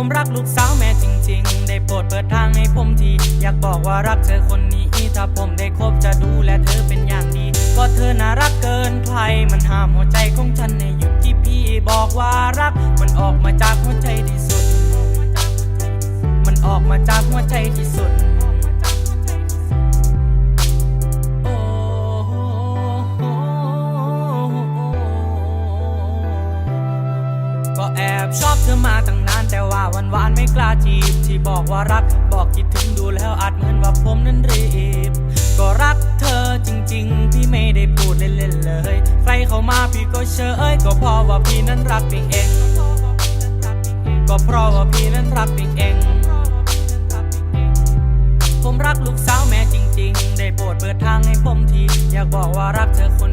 ผมรักลูกสาวแม่จริง ๆ ได้โปรดเปิดทางให้ผมที อยากบอกว่ารักเธอคนนี้ ถ้าผมได้คบจะดูแลเธอเป็นอย่างดี ก็เธอน่ารักเกินใคร มันห้ามหัวใจของฉันในหยุดที่พี่บอกว่ารัก มันออกมาจากหัวใจที่สุด มันออกมาจากหัวใจที่สุดโอ้ก็แอบชอบเธอมาตั้งนานแต่ว่า ไม่กล้าจีบ ที่บอกว่ารัก บอกคิดถึงดูแล้วอาจเหมือนว่าผมนั้นรีบ ก็รักเธอจริงๆ พี่ไม่ได้พูดเล่นๆเลย ใครเข้ามาพี่ก็เชยก็เพราะว่าพี่นั้นรักเพียงเอง ก็เพราะว่าพี่นั้นรักเพียงเอง ผมรักลูกสาวแม่จริง ๆ ได้โปรดเปิดทางให้ผมที อยากบอกว่ารักเธอคน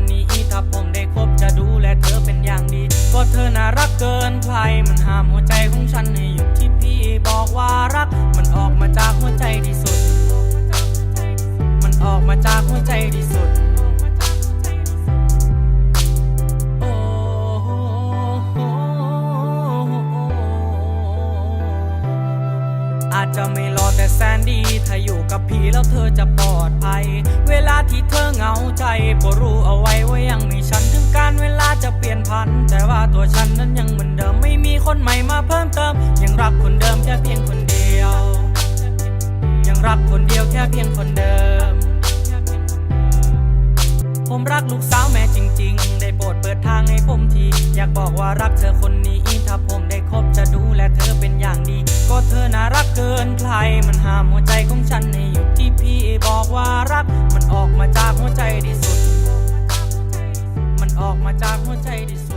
มันห้ามหัวใจของฉันให้หยุดที่พี่บอกว่ารัก มันออกมาจากหัวใจที่สุด มันออกมาจากหัวใจที่สุดโอ้อาจจะไม่รอแต่แสนดี ถ้าอยู่กับพี่แล้วเธอจะปลอดภัย เวลาที่เธอเหงาใจก็รู้เอาไว้ว่ายังมีฉันารเวลาจะเปลี่ยนพัน แต่ว่าตัวฉันนั้นยังเหมือนเดิม ไม่มีคนใหม่มาเพิ่มเติม ยังรักคนเดิมแค่เพียงคนเดียว ยังรักคนเดียวแค่เพียงคนเดิม ผมรักลูกสาวแม่จริง ๆ ได้โปรดเปิดทางให้ผมที อยากบอกว่ารักเธอคนนี้ ถ้าผมได้คบจะดูแลเธอเป็นอย่างดี ก็เธอน่ารักเกินใคร มันห้ามหัวใจของฉันให้ my top rotated. So